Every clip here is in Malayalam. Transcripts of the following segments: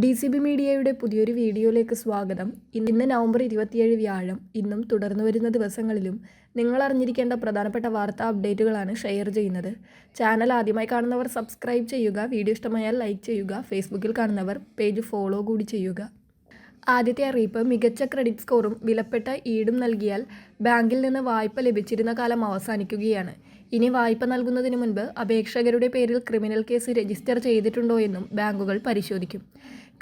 ഡി സി ബി മീഡിയയുടെ പുതിയൊരു വീഡിയോയിലേക്ക് സ്വാഗതം. ഇന്ന് നവംബർ ഇരുപത്തിയേഴ് വ്യാഴം. ഇന്നും തുടർന്നു വരുന്ന ദിവസങ്ങളിലും നിങ്ങൾ അറിഞ്ഞിരിക്കേണ്ട പ്രധാനപ്പെട്ട വാർത്താ അപ്ഡേറ്റുകളാണ് ഷെയർ ചെയ്യുന്നത്. ചാനൽ ആദ്യമായി കാണുന്നവർ സബ്സ്ക്രൈബ് ചെയ്യുക വീഡിയോ ഇഷ്ടമായാൽ ലൈക്ക് ചെയ്യുക ഫേസ്ബുക്കിൽ കാണുന്നവർ പേജ് ഫോളോ കൂടി ചെയ്യുക. ആദ്യത്തെ അറിയിപ്പ് മികച്ച ക്രെഡിറ്റ് സ്കോറും വിലപ്പെട്ട ഈടും നൽകിയാൽ ബാങ്കിൽ നിന്ന് വായ്പ ലഭിച്ചിരുന്ന കാലം അവസാനിക്കുകയാണ്. ഇനി വായ്പ നൽകുന്നതിന് മുൻപ് അപേക്ഷകരുടെ പേരിൽ ക്രിമിനൽ കേസ് രജിസ്റ്റർ ചെയ്തിട്ടുണ്ടോ എന്നും ബാങ്കുകൾ പരിശോധിക്കും.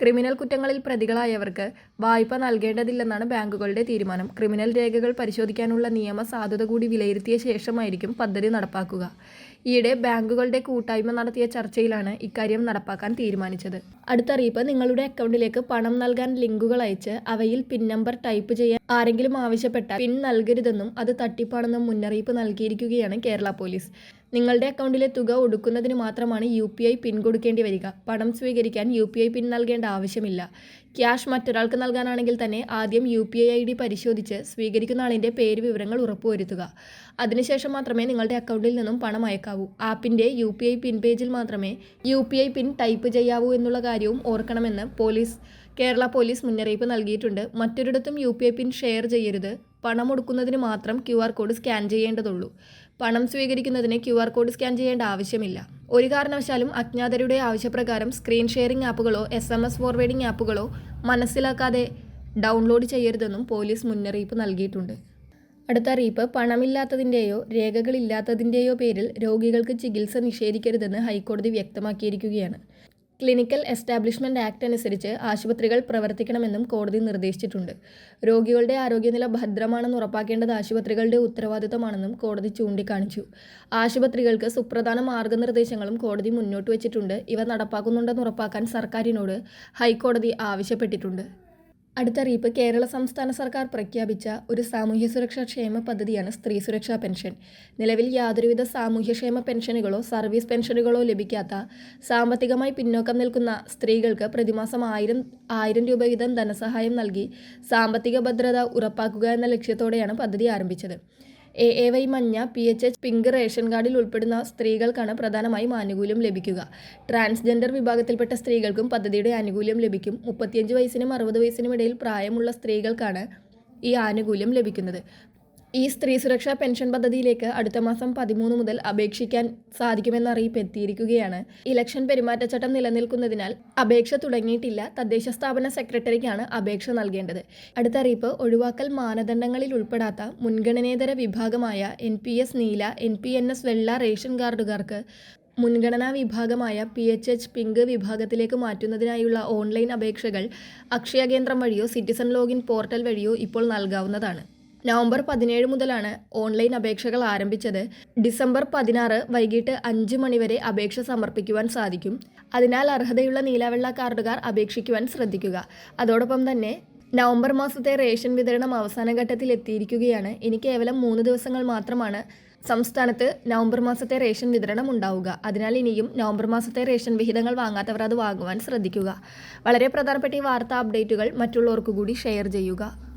ക്രിമിനൽ കുറ്റങ്ങളിൽ പ്രതികളായവർക്ക് വായ്പ നൽകേണ്ടതില്ലെന്നാണ് ബാങ്കുകളുടെ തീരുമാനം. ക്രിമിനൽ രേഖകൾ പരിശോധിക്കാനുള്ള നിയമ സാധുത കൂടി വിലയിരുത്തിയ ശേഷമായിരിക്കും പദ്ധതി നടപ്പാക്കുക. ഈയിടെ ബാങ്കുകളുടെ കൂട്ടായ്മ നടത്തിയ ചർച്ചയിലാണ് ഇക്കാര്യം നടപ്പാക്കാൻ തീരുമാനിച്ചത്. അടുത്തറിയിപ്പ് നിങ്ങളുടെ അക്കൗണ്ടിലേക്ക് പണം നൽകാൻ ലിങ്കുകൾ അയച്ച് അവയിൽ പിൻ നമ്പർ ടൈപ്പ് ചെയ്യാൻ ആരെങ്കിലും ആവശ്യപ്പെട്ടാൽ പിൻ നൽകരുതെന്നും അത് തട്ടിപ്പാണെന്നും മുന്നറിയിപ്പ് നൽകിയിരിക്കുകയാണ് കേരള പോലീസ്. നിങ്ങളുടെ അക്കൗണ്ടിലെ തുക ഒടുക്കുന്നതിന് മാത്രമാണ് യു പി ഐ പിൻ കൊടുക്കേണ്ടി വരിക. പണം സ്വീകരിക്കാൻ യു പി ഐ പിൻ നൽകേണ്ട ആവശ്യമില്ല. ക്യാഷ് മറ്റൊരാൾക്ക് നൽകാനാണെങ്കിൽ തന്നെ ആദ്യം U P I I D പരിശോധിച്ച് സ്വീകരിക്കുന്ന ആളിന്റെ പേര് വിവരങ്ങൾ ഉറപ്പുവരുത്തുക. അതിനുശേഷം മാത്രമേ നിങ്ങളുടെ അക്കൗണ്ടിൽ നിന്നും പണം അയക്കാവൂ. ആപ്പിന്റെ യു പി ഐ പിൻ പേജിൽ മാത്രമേ U P I PIN type ചെയ്യാവൂ എന്നുള്ള കാര്യവും ഓർക്കണമെന്ന് പോലീസ് കേരള പോലീസ് മുന്നറിയിപ്പ് നൽകിയിട്ടുണ്ട്. മറ്റൊരിടത്തും U P I PIN share ചെയ്യരുത്. പണം ഒടുക്കുന്നതിന് മാത്രം ക്യു ആർ കോഡ് സ്കാൻ ചെയ്യേണ്ടതുള്ളൂ. പണം സ്വീകരിക്കുന്നതിന് ക്യു ആർ കോഡ് സ്കാൻ ചെയ്യേണ്ട ആവശ്യമില്ല. ഒരു കാരണവശാലും അജ്ഞാതരുടെ ആവശ്യപ്രകാരം സ്ക്രീൻ ഷെയറിംഗ് ആപ്പുകളോ എസ് എം എസ് ഫോർവേഡിംഗ് ആപ്പുകളോ മനസ്സിലാക്കാതെ ഡൗൺലോഡ് ചെയ്യരുതെന്നും പോലീസ് മുന്നറിയിപ്പ് നൽകിയിട്ടുണ്ട്. അടുത്ത അറിയിപ്പ് പണമില്ലാത്തതിന്റെയോ രേഖകളില്ലാത്തതിന്റെയോ പേരിൽ രോഗികൾക്ക് ചികിത്സ നിഷേധിക്കരുതെന്ന് ഹൈക്കോടതി വ്യക്തമാക്കിയിരിക്കുകയാണ്. ക്ലിനിക്കൽ എസ്റ്റാബ്ലിഷ്മെന്റ് ആക്ട് അനുസരിച്ച് ആശുപത്രികൾ പ്രവർത്തിക്കണമെന്നും കോടതി നിർദ്ദേശിച്ചിട്ടുണ്ട്. രോഗികളുടെ ആരോഗ്യനില ഭദ്രമാണെന്ന് ഉറപ്പാക്കേണ്ടത് ആശുപത്രികളുടെ ഉത്തരവാദിത്തമാണെന്നും കോടതി ചൂണ്ടിക്കാണിച്ചു. ആശുപത്രികൾക്ക് സുപ്രധാന മാർഗനിർദ്ദേശങ്ങളും കോടതി മുന്നോട്ട് വച്ചിട്ടുണ്ട്. ഇവ നടപ്പാക്കുന്നുണ്ടെന്ന് ഉറപ്പാക്കാൻ സർക്കാരിനോട് ഹൈക്കോടതി ആവശ്യപ്പെട്ടിട്ടുണ്ട്. അടുത്ത അറിയിപ്പ് കേരള സംസ്ഥാന സർക്കാർ പ്രഖ്യാപിച്ച ഒരു സാമൂഹ്യ സുരക്ഷാ ക്ഷേമ പദ്ധതിയാണ് സ്ത്രീ സുരക്ഷാ പെൻഷൻ. നിലവിൽ യാതൊരുവിധ സാമൂഹ്യക്ഷേമ പെൻഷനുകളോ സർവീസ് പെൻഷനുകളോ ലഭിക്കാത്ത സാമ്പത്തികമായി പിന്നോക്കം നിൽക്കുന്ന സ്ത്രീകൾക്ക് പ്രതിമാസം ആയിരം ആയിരം രൂപ വീതം ധനസഹായം നൽകി സാമ്പത്തിക ഭദ്രത ഉറപ്പാക്കുക എന്ന ലക്ഷ്യത്തോടെയാണ് പദ്ധതി ആരംഭിച്ചത്. എ എ വൈ മഞ്ഞ P H H pink ration കാർഡിൽ ഉൾപ്പെടുന്ന സ്ത്രീകൾക്കാണ് പ്രധാനമായും ആനുകൂല്യം ലഭിക്കുക. ട്രാൻസ്ജെൻഡർ വിഭാഗത്തിൽപ്പെട്ട സ്ത്രീകൾക്കും പദ്ധതിയുടെ ആനുകൂല്യം ലഭിക്കും. മുപ്പത്തിയഞ്ച് വയസ്സിനും അറുപത് വയസ്സിനും ഇടയിൽ പ്രായമുള്ള സ്ത്രീകൾക്കാണ് ഈ ആനുകൂല്യം ലഭിക്കുന്നത്. ഈ സ്ത്രീ സുരക്ഷാ പെൻഷൻ പദ്ധതിയിലേക്ക് അടുത്ത മാസം പതിമൂന്ന് മുതൽ അപേക്ഷിക്കാൻ സാധിക്കുമെന്ന അറിയിപ്പ് എത്തിയിരിക്കുകയാണ്. ഇലക്ഷൻ പെരുമാറ്റച്ചട്ടം നിലനിൽക്കുന്നതിനാൽ അപേക്ഷ തുടങ്ങിയിട്ടില്ല. തദ്ദേശ സ്ഥാപന സെക്രട്ടറിക്കാണ് അപേക്ഷ നൽകേണ്ടത്. അടുത്ത അറിയിപ്പ് ഒഴിവാക്കൽ മാനദണ്ഡങ്ങളിൽ ഉൾപ്പെടാത്ത മുൻഗണനേതര വിഭാഗമായ എൻ പി എസ് നീല എൻ പി എൻ എസ് വെള്ള റേഷൻ കാർഡുകാർക്ക് മുൻഗണനാ വിഭാഗമായ പി എച്ച് എച്ച് പിങ്ക് വിഭാഗത്തിലേക്ക് മാറ്റുന്നതിനായുള്ള ഓൺലൈൻ അപേക്ഷകൾ അക്ഷയ കേന്ദ്രം വഴിയോ സിറ്റിസൺ ലോഗിൻ പോർട്ടൽ വഴിയോ ഇപ്പോൾ നൽകാവുന്നതാണ്. നവംബർ പതിനേഴ് മുതലാണ് ഓൺലൈൻ അപേക്ഷകൾ ആരംഭിച്ചത്. ഡിസംബർ പതിനാറ് വൈകിട്ട് അഞ്ച് മണിവരെ അപേക്ഷ സമർപ്പിക്കുവാൻ സാധിക്കും. അതിനാൽ അർഹതയുള്ള നീലവെള്ള കാർഡുകാർ അപേക്ഷിക്കുവാൻ ശ്രദ്ധിക്കുക. അതോടൊപ്പം തന്നെ നവംബർ മാസത്തെ റേഷൻ വിതരണം അവസാന ഘട്ടത്തിൽ എത്തിയിരിക്കുകയാണ്. ഇനി കേവലം മൂന്ന് ദിവസങ്ങൾ മാത്രമാണ് സംസ്ഥാനത്ത് നവംബർ മാസത്തെ റേഷൻ വിതരണം ഉണ്ടാവുക. അതിനാൽ ഇനിയും നവംബർ മാസത്തെ റേഷൻ വിഹിതങ്ങൾ വാങ്ങാത്തവർ അത് വാങ്ങുവാൻ ശ്രദ്ധിക്കുക. വളരെ പ്രധാനപ്പെട്ട ഈ വാർത്താ അപ്ഡേറ്റുകൾ മറ്റുള്ളവർക്ക് കൂടി ഷെയർ ചെയ്യുക.